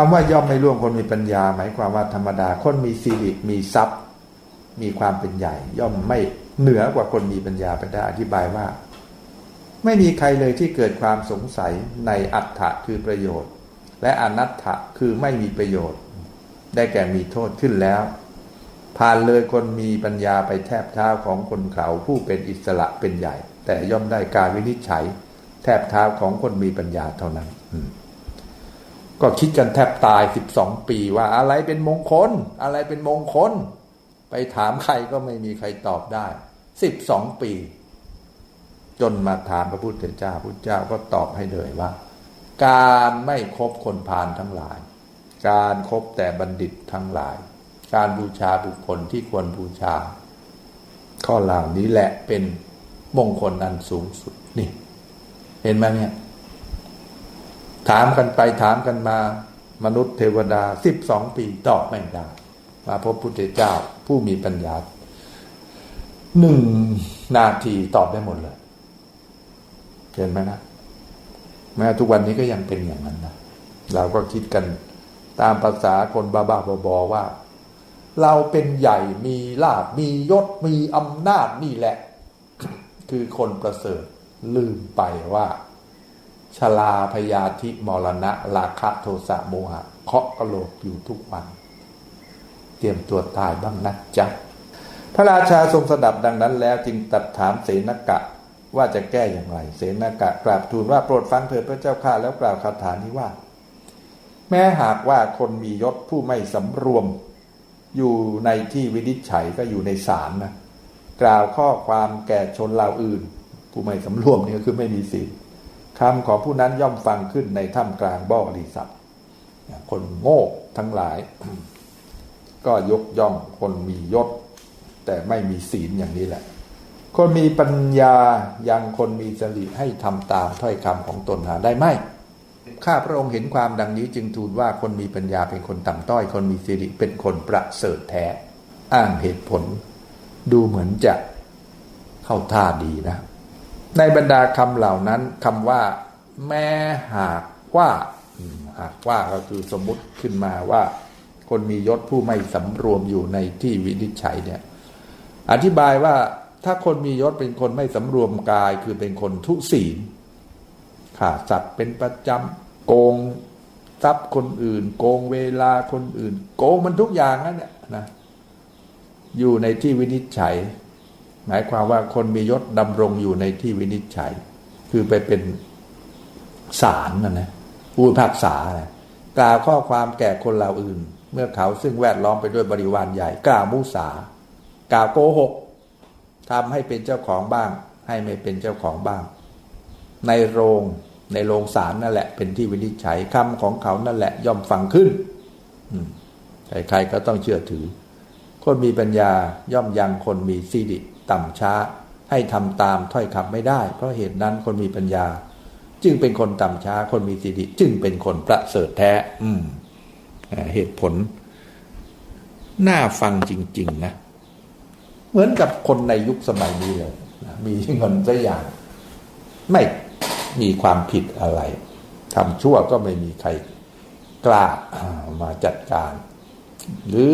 คำว่าย่อมไม่ล่วงคนมีปัญญา หมายความว่าธรรมดาคนมีสิริมีทรัพย์ มีความเป็นใหญ่ ย่อมไม่เหนือกว่าคนมีปัญญาไปได้อธิบายว่า ไม่มีใครเลยที่เกิดความสงสัยในอัตถะคือประโยชน์ และอนัตถะคือไม่มีประโยชน์ ได้แก่มีโทษขึ้นแล้ว ผ่านเลยคนมีปัญญาไปแทบเท้าของคนเขาผู้เป็นอิสระเป็นใหญ่ แต่ย่อมได้การวินิจฉัย แทบเท้าของคนมีปัญญาเท่านั้นอื ก็คิดกันแทบตายสิบสองปีว่าอะไรเป็นมงคล อะไรเป็นมงคล ไปถามใครก็ไม่มีใครตอบได้สิบสองปี จนมาถามพระพุทธเจ้าพุทธเจ้าก็ตอบให้เลยว่า การไม่คบคนพาลทั้งหลาย การครบแต่บัณฑิตทั้งหลาย การบูชาบุคคลที่ควรบูชา ข้อเหล่านี้แหละเป็นมงคลอันสูงสุดนี่ เห็นไหมเนี่ย ถามกันไปถามกันมามนุษย์เทวดาสิบสองปีตอบไม่ได้มาพบพุทธเจ้าผู้มีปัญญาหนึ่งนาทีตอบได้หมดเลยเห็นไหมนะแม้ทุกวันนี้ก็ยังเป็นอย่างนั้นนะเราก็คิดกันตามภาษาคนบ้าๆบอว่า เราเป็นใหญ่มีลาบมียศมีอำนาจนี่แหละ คือคนประเสริฐลืมไปว่า ชลาพยาธิมรณะราคะโทสะโมหะเคาะกระโหลกอยู่ทุกวัน เตรียมตัวตายบ้างนะจ๊ะพระราชาทรงสดับดังนั้นแล้วจึงตรัสถามเสนกะว่าจะแก้อย่างไร เสนกะกราบทูลว่าโปรดฟังเถิดพระเจ้าข้าแล้วกล่าวคาถานี้ว่า แม้หากว่าคนมียศผู้ไม่สำรวม อยู่ในที่วินิจฉัยก็อยู่ในศาลนะกล่าวข้อความแก่ชนเหล่าอื่น ผู้ไม่สำรวมนี่ก็คือไม่มีศีล คำของผู้นั้นย่อมฟังขึ้นในถ้ำกลางบ่อรีสัตว์คนโง่ทั้งหลาย ก็ยกย่องคนมียศ แต่ไม่มีศีลอย่างนี้แหละ คนมีปัญญายังคนมีสติให้ทำตามถ้อยคำของตนหาได้ไหมข้าพระองค์เห็นความดังนี้จึงทูลว่าคนมีปัญญาเป็นคนต่ำต้อย คนมีสิริเป็นคนประเสริฐแท้ อ้างเหตุผล ดูเหมือนจะเข้าท่าดีนะ ในบรรดาคำเหล่านั้นคำว่า แม้หากว่าหากว่าก็คือสมมุติขึ้นมาว่า คนมียศผู้ไม่สำรวมอยู่ในที่วินิจฉัยเนี่ย อธิบายว่าถ้าคนมียศเป็นคนไม่สำรวมกาย คือเป็นคนทุศีลขาดสัตว์เป็นประจำโกงทรัพย์คนอื่น โกงเวลาคนอื่น โกงมันทุกอย่างนั่นแหละนะอยู่ในที่วินิจฉัย หมายความว่าคนมียศดำรงอยู่ในที่วินิจฉัย คือไปเป็นศาลนะนะผู้พิพากษานะกล่าวข้อความแก่คนเหล่าอื่น เมื่อเขาซึ่งแวดล้อมไปด้วยบริวารใหญ่ กล่าวมุสากล่าวโกหกทำให้เป็นเจ้าของบ้าง ให้ไม่เป็นเจ้าของบ้าง ในโรงในโรงศาลนั่นแหละ เป็นที่วินิจฉัยคำของเขานั่นแหละ ย่อมฟังขึ้นใครๆก็ต้องเชื่อถือ คนมีปัญญาย่อมยังคนมีสิริ ต่ำช้า ให้ทำตามถ้อยคำไม่ได้ เพราะเหตุนั้นคนมีปัญญา จึงเป็นคนต่ำช้า คนมีสิริจึงเป็นคนประเสริฐแท้ อืมเหตุผล น่าฟังจริง ๆ นะ เหมือนกับคนในยุคสมัยนี้เลยมีเงินสักอย่าง ไม่มีความผิดอะไรทำชั่วก็ไม่มีใครกล้ามาจัดการ หรือ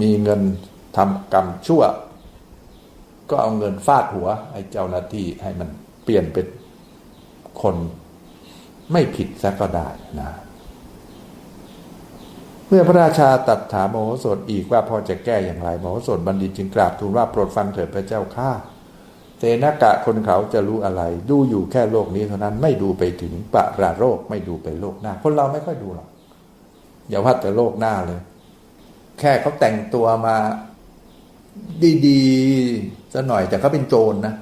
มีเงินทำกรรมชั่ว ก็เอาเงินฟาดหัว ไอ้เจ้าหน้าที่ให้มันเปลี่ยนเป็นคนไม่ผิดซะก็ได้นะ เมื่อพระราชาตัดถามโมโหสถอีกว่าพอจะแก้อย่างไรโมโหสถบัณฑิตจึงกราบทูลว่าโปรดฟังเถิดพระเจ้าข้าเสนกะคนเขาจะรู้อะไร ดูอยู่แค่โลกนี้เท่านั้นไม่ดูไปถึงปราโรคไม่ดูไปโลกหน้า คนเราไม่ค่อยดูหรอกอย่าว่าแต่โลกหน้าเลย แค่เขาแต่งตัวมา ดีๆซะหน่อยแต่เขาเป็นโจรนะ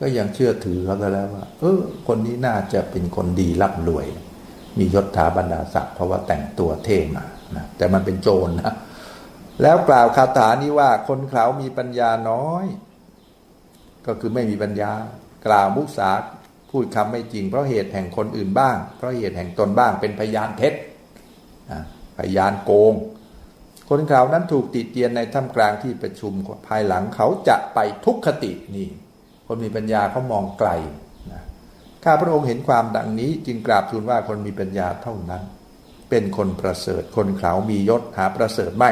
ก็ยังเชื่อถือเขาซะแล้วว่าเออคนนี้น่าจะเป็นคนดีร่ำรวย มียศถาบรรดาศักดิ์เพราะว่าแต่งตัวเท่มานะแต่มันเป็นโจรนะแล้วกล่าวคาถานี้ว่าคนเขามีปัญญาน้อย ก็คือไม่มีปัญญา กล่าวมุสาพูดคำไม่จริง เพราะเหตุแห่งคนอื่นบ้าง เพราะเหตุแห่งตนบ้างเป็นพยานเท็จพยานโกง คนเขานั้นถูกติเตียนในท่ามกลางที่ประชุมภายหลังเขาจะไปทุกขตินี่คนมีปัญญาเขามองไกลนะข้าพระองค์เห็นความดังนี้จึงกราบทูลว่าคนมีปัญญาเท่านั้น เป็นคนประเสริฐ คนเขามียศหาประเสริฐไม่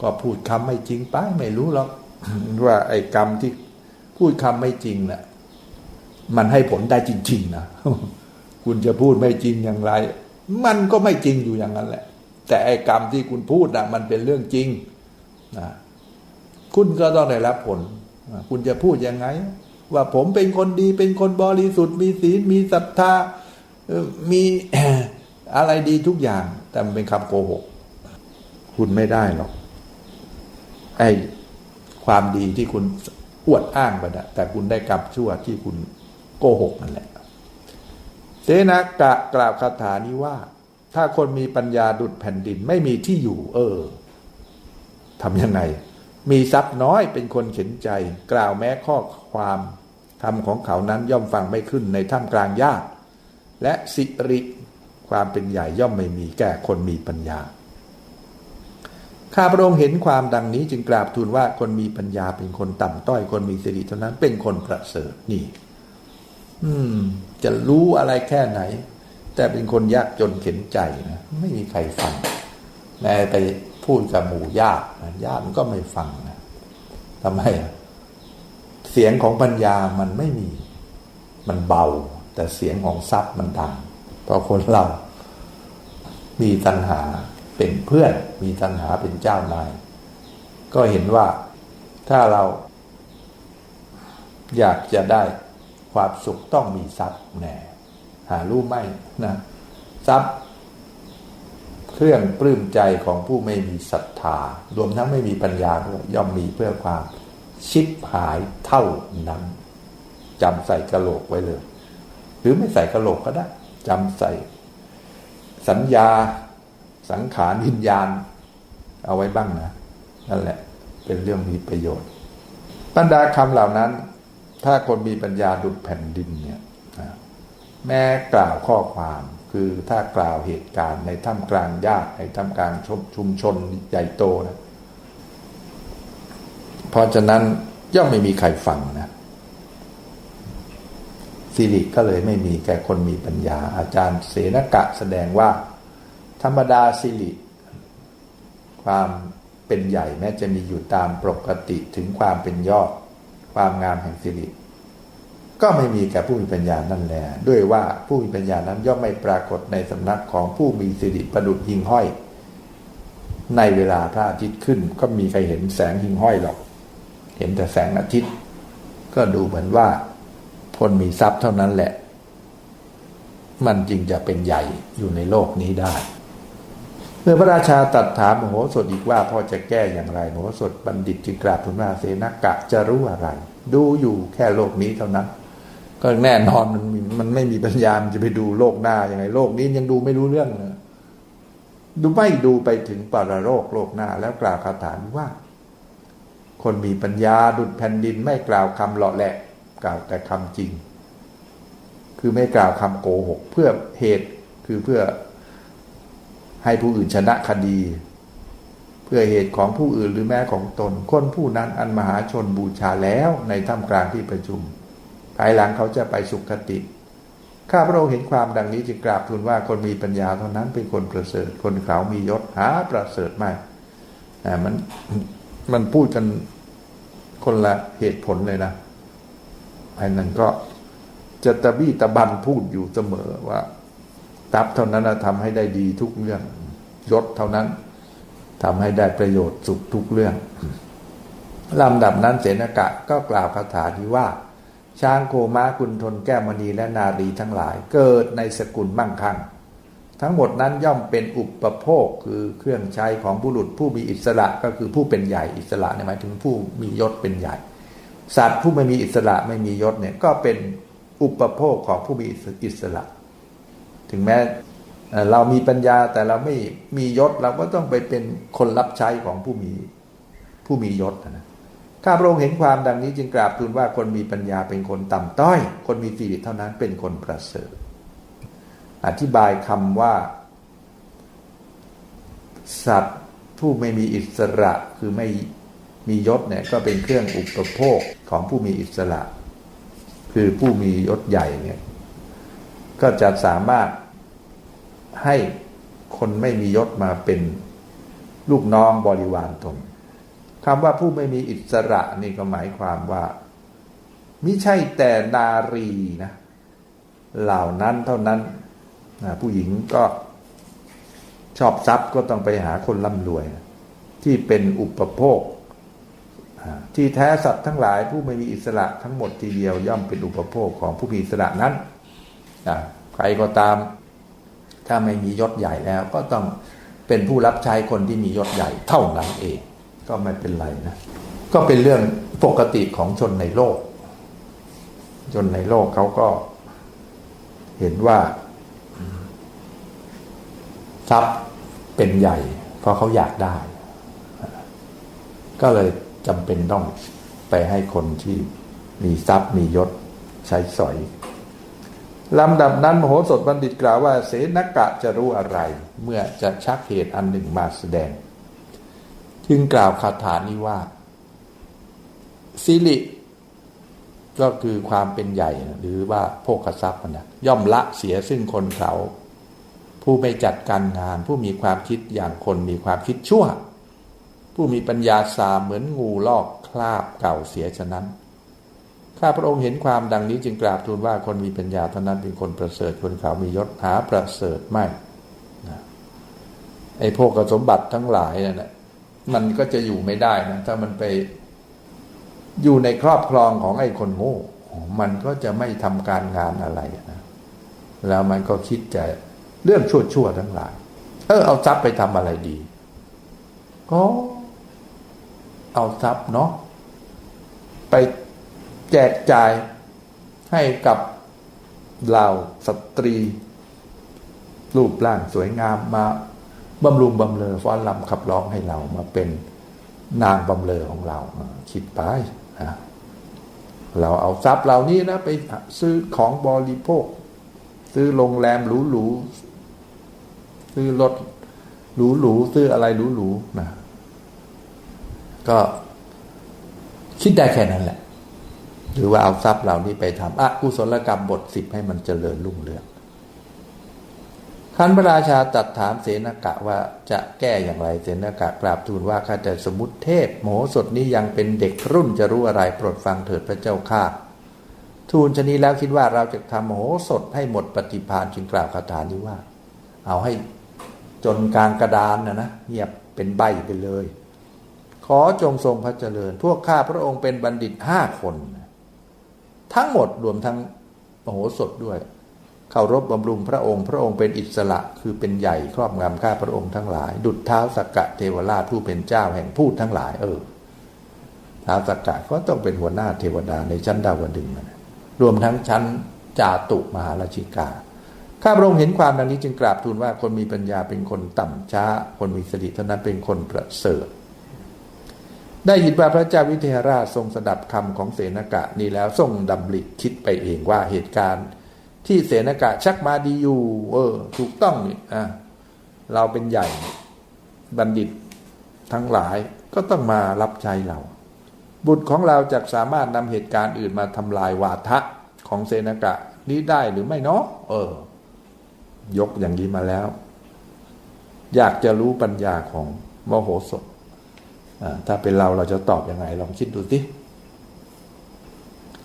ก็พูดคำไม่จริงไปไม่รู้หรอกว่าไอ้กรรมที่พูดคำไม่จริงน่ะมันให้ผลได้จริง ๆ นะ คุณจะพูดไม่จริงอย่างไร มันก็ไม่จริงอยู่อย่างนั้นแหละ แต่ไอ้กรรมที่คุณพูดนะมันเป็นเรื่องจริงนะคุณก็ต้องได้รับผล คุณจะพูดยังไง ว่าผมเป็นคนดีเป็นคนบริสุทธิ์มีศีลมีศรัทธามีอะไรดีทุกอย่าง แต่มันเป็นคำโกหก คุณไม่ได้หรอกไอ้ความดีที่คุณอวดอ้างไปนะแต่คุณได้กรรมชั่วที่คุณโกหกนั่นแหละ เสนากะกล่าวคาถานี้ว่า ถ้าคนมีปัญญาดุดแผ่นดินไม่มีที่อยู่ เออทำยังไง มีทรัพย์น้อยเป็นคนเข็นใจ กล่าวแม้ข้อความธรรมของเขานั้นย่อมฟังไม่ขึ้นในท่ามกลางยาก และสิริความเป็นใหญ่ย่อมไม่มีแก่คนมีปัญญาข้าพระองค์เห็นความดังนี้จึงกราบทูลว่าคนมีปัญญาเป็นคนต่ำต้อยคนมีสิริเท่านั้นเป็นคนประเสริฐนี่ อืม จะรู้อะไรแค่ไหน แต่เป็นคนยากจนเข็นใจนะไม่มีใครฟังแม้ไปพูดกับหมู่ญาตินะญาติก็ไม่ฟังนะทำไมเสียงของปัญญามันไม่มี มันเบา แต่เสียงของทรัพย์มันดังเพราะคนเรา มีตัณหาเป็นเพื่อน มีตัณหาเป็นเจ้านาย ก็เห็นว่าถ้าเรา อยากจะได้ความสุขต้องมีทรัพย์แน่ หารู้ไหมนะทรัพย์ เครื่องปลื้มใจของผู้ไม่มีศรัทธารวมทั้งไม่มีปัญญาด้วยย่อมมีเพื่อความชิบหายเท่านั้นจำใส่กระโหลกไว้เลย หรือไม่ใส่กระโหลกก็ได้จำใส่ สัญญาสังขารวิญญาณ เอาไว้บ้างนะนั่นแหละ เป็นเรื่องมีประโยชน์บรรดาคำเหล่านั้น ถ้าคนมีปัญญาดุจแผ่นดินเนี่ย แม้กล่าวข้อความคือถ้ากล่าวเหตุการณ์ในท่ามกลางญาติในท่ามกลางชุมชุมชนใหญ่โตนะเพราะฉะนั้นย่อมไม่มีใครฟังนะสิริก็เลยไม่มีแก่คนมีปัญญา อาจารย์เสนกะแสดงว่า ธรรมดาสิริ ความเป็นใหญ่แม้จะมีอยู่ตามปกติถึงความเป็นยอด ความงามแห่งสิริ ก็ไม่มีแก่ผู้มีปัญญานั่นแหละด้วยว่าผู้มีปัญญานั้นย่อมไม่ปรากฏในสำนักของผู้มีสิริประดุจหิงห้อย ในเวลาพระอาทิตย์ขึ้น ก็มีใครเห็นแสงหิงห้อยหรอก เห็นแต่แสงอาทิตย์ ก็ดูเหมือนว่าคนมีทรัพย์เท่านั้นแหละ มันจึงจะเป็นใหญ่อยู่ในโลกนี้ได้ เมื่อพระราชาตัดถามมโหสถอีกว่าพ่อจะแก้อย่างไรมโหสถบัณฑิตจึงกราบทูลว่าเสนกะจะรู้อะไร ดูอยู่แค่โลกนี้เท่านั้น ก็แน่นอนมันมันไม่มีปัญญามันจะไปดูโลกหน้ายังไง โลกนี้ยังดูไม่รู้เรื่องเลยดูไม่ดูไปถึงปรโลกโลกหน้า แล้วกล่าวคาถานว่า คนมีปัญญาดุจแผ่นดินไม่กล่าวคำหล่อแหละ กล่าวแต่คำจริง คือไม่กล่าวคำโกหก เพื่อเหตุคือเพื่อให้ผู้อื่นชนะคดี เพื่อเหตุของผู้อื่นหรือแม้ของตน คนผู้นั้นอันมหาชนบูชาแล้วในท่ามกลางที่ประชุม ภายหลังเขาจะไปสุขคติ ข้าพระองค์เห็นความดังนี้จึงกราบทูลว่าคนมีปัญญาเท่านั้นเป็นคนประเสริฐ คนเขามียศหาประเสริฐไม่อ่มันมันพูดกันคนละเหตุผลเลยนะไอ้นั่นก็จะตะบี้ตะบันพูดอยู่เสมอว่าทรัพย์เท่านั้นนะทำให้ได้ดีทุกเรื่องยศเท่านั้นทำให้ได้ประโยชน์สุขทุกเรื่องลำดับนั้นเสนากะก็กล่าวคาถาที่ว่า ช้างโคม้ากุณทนแก้วมณีและนารีทั้งหลาย เกิดในสกุลมั่งคั่ง ทั้งหมดนั้นย่อมเป็นอุปโภคคือเครื่องใช้ของบุรุษผู้มีอิสระก็คือผู้เป็นใหญ่อิสระหมายถึงผู้มียศเป็นใหญ่ สัตว์ผู้ไม่มีอิสระไม่มียศเนี่ยก็เป็นอุปโภคของผู้มีอิสระ ถึงแม้เรามีปัญญาแต่เราไม่มียศเราก็ต้องไปเป็นคนรับใช้ของผู้มีผู้มียศนะ ข้าพระองค์เห็นความดังนี้จึงกราบทูลว่าคนมีปัญญาเป็นคนต่ำต้อย คนมีสิริเท่านั้นเป็นคนประเสริฐ อธิบายคำว่า สัตว์ผู้ไม่มีอิสระคือไม่มียศเนี่ยก็เป็นเครื่องอุปโภคของผู้มีอิสระ คือผู้มียศใหญ่เนี่ยก็จะสามารถให้คนไม่มียศมาเป็นลูกน้องบริวารตน คำว่าผู้ไม่มีอิสระนี่ก็หมายความว่ามิใช่แต่นารีนะ เหล่านั้นเท่านั้นนะผู้หญิงก็ชอบทรัพย์ก็ต้องไปหาคนร่ำรวยที่เป็นอุปโภค ที่แท้สัตว์ทั้งหลายผู้ไม่มีอิสระทั้งหมดทีเดียวย่อมเป็นอุปโภคของผู้มีอิสระนั้นใครก็ตาม ถ้าไม่มียศใหญ่แล้ว ก็ต้องเป็นผู้รับใช้คนที่มียศใหญ่เท่านั้นเอง ก็ไม่เป็นไรนะ ก็เป็นเรื่องปกติของชนในโลก ชนในโลกเขาก็เห็นว่า ทรัพย์เป็นใหญ่ เพราะเขาอยากได้ ก็เลยจำเป็นต้องไปให้คนที่มีทรัพย์มียศใช้สอยลำดับนั้นมโหสถบัณฑิตกล่าวว่า เสนกะจะรู้อะไร เมื่อจะชักเหตุอันหนึ่งมาแสดง จึงกล่าวคาถานี้ว่าสิริก็คือความเป็นใหญ่หรือว่าโภคทรัพย์นะย่อมละเสียซึ่งคนเขา ผู้ไม่จัดการงาน ผู้มีความคิดอย่างคนมีความคิดชั่ว ผู้มีปัญญาสามเหมือนงูลอกคราบเก่าเสียฉะนั้น ข้าพระองค์เห็นความดังนี้จึงกราบทูลว่าคนมีปัญญาเท่านั้นเป็นคนประเสริฐคนเขามียศหาประเสริฐไม่ไอ้พวกสมบัติทั้งหลายนั่นแหละ มันก็จะอยู่ไม่ได้นะถ้ามันไปอยู่ในครอบครองของไอ้คนโง่มันก็จะไม่ทำการงานอะไรนะแล้วมันก็คิดจะเรื่องชั่วๆทั้งหลาย เออเอาทรัพย์ไปทำอะไรดี ก็เอาทรัพย์เนาะไปแจกจ่ายให้กับเหล่าสตรี รูปร่างสวยงามมา บำรุงบำเรอฟ้อนลำขับร้องให้เรามาเป็นนางบำเรอของเราคิดไปนะเราเอาทรัพย์เหล่านี้นะไปซื้อของบริโภค ซื้อโรงแรมหรูๆซื้อรถหรูๆซื้ออะไรหรูๆนะก็คิดได้แค่นั้นแหละ หรือว่าเอาทรัพย์เหล่านี้ไปทำอะกุศลกรรมบทสิบให้มันเจริญรุ่งเรือง ขันพระราชาตัดถามเสนกะว่าจะแก้อย่างไรเสนกะกราบทูลว่าข้าแต่สมุติเทพโมโหสถนี้ยังเป็นเด็กรุ่นจะรู้อะไรโปรดฟังเถิดพระเจ้าข้าทูลชนีแล้วคิดว่าเราจะทำโมโหสถให้หมดปฏิพานจึงกล่าวคาถานี้ว่า เอาให้จนกลางกระดานนะนะเงียบเป็นใบไปเลย ขอจงทรงพระเจริญ พวกข้าพระองค์เป็นบัณฑิตห้าคน ทั้งหมดรวมทั้งโมโหสถด้วย เคารพบำรุงพระองค์ พระองค์เป็นอิสระคือเป็นใหญ่ครอบงำข้าพระองค์ทั้งหลาย ดุจเท้าสักกะเทวราชผู้เป็นเจ้าแห่งพูดทั้งหลาย เออท้าวสักกะก็ต้องเป็นหัวหน้าเทวดาในชั้นดาวดึงนะรวมทั้งชั้นจาตุมหาราชิกาข้าพระองค์เห็นความดังนี้จึงกราบทูลว่าคนมีปัญญาเป็นคนต่ำช้า คนมีสติเท่านั้นเป็นคนประเสริฐได้ยินว่าพระเจ้าวิเทหราชทรงสดับคำของเสนกะนี้แล้วทรงดำริคิดไปเองว่าเหตุการณ์ ที่เสนากะชักมาดีอยู่ เออ ถูกต้องนี่อะเราเป็นใหญ่บัณฑิตทั้งหลายก็ต้องมารับใช้เรา บุตรของเราจะสามารถนำเหตุการณ์อื่นมาทำลายวาทะของเสนากะนี้ได้หรือไม่เนาะเออ ยกอย่างนี้มาแล้ว อยากจะรู้ปัญญาของมโหสถถ้าเป็นเราเราจะตอบอยังไง ลองคิดดูสิ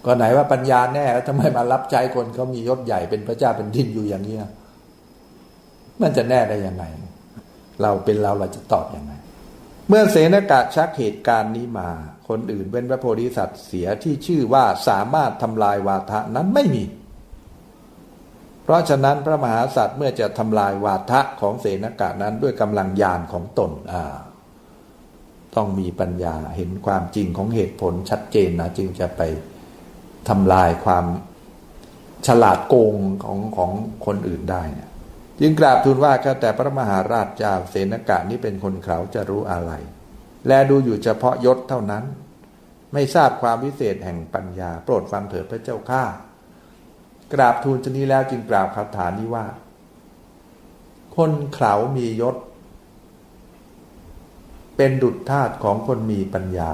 ก็ไหนว่าปัญญาแน่แล้วทำไมมารับใจคนเขามียศใหญ่เป็นพระเจ้าเป็นดินอยู่อย่างนี้มันจะแน่ได้ยังไง เราเป็นเราเราจะตอบอยังไง เมื่อเสนากะชักเหตุการณ์นี้มา คนอื่นเป็นพระโพธิสัตว์เสียที่ชื่อว่าสามารถทำลายวาทะนั้นไม่มี เพราะฉะนั้นพระมหาสัตว์เมื่อจะทำลายวาทะของเสนากะนั้นด้วยกำลังญาณของตนอ่าต้องมีปัญญาเห็นความจริงของเหตุผลชัดเจนนะจึงจะไป ทำลายความฉลาดโกงของของคนอื่นได้เนี่ยจึงกราบทูลว่าข้าแต่พระมหาราชเจ้าเสนกะนี้เป็นคนเขาจะรู้อะไร และดูอยู่เฉพาะยศเท่านั้น ไม่ทราบความวิเศษแห่งปัญญา โปรดฟังเถิดพระเจ้าข้ากราบทูลชนี้แล้วจึงกราบคาถานี้ว่า คนเขามียศ เป็นดุจธาตุของคนมีปัญญา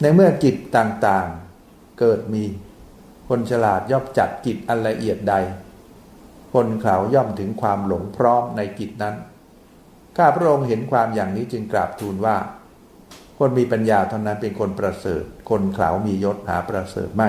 ในเมื่อกิจต่าง เกิดมี คนฉลาดย่อมจัดกิจอันละเอียดใด คนเขาย่อมถึงความหลงพร้อมในกิจนั้น ข้าพระองค์เห็นความอย่างนี้จึงกราบทูลว่า คนมีปัญญาเท่านั้นเป็นคนประเสริฐ คนเขามียศหาประเสริฐไม่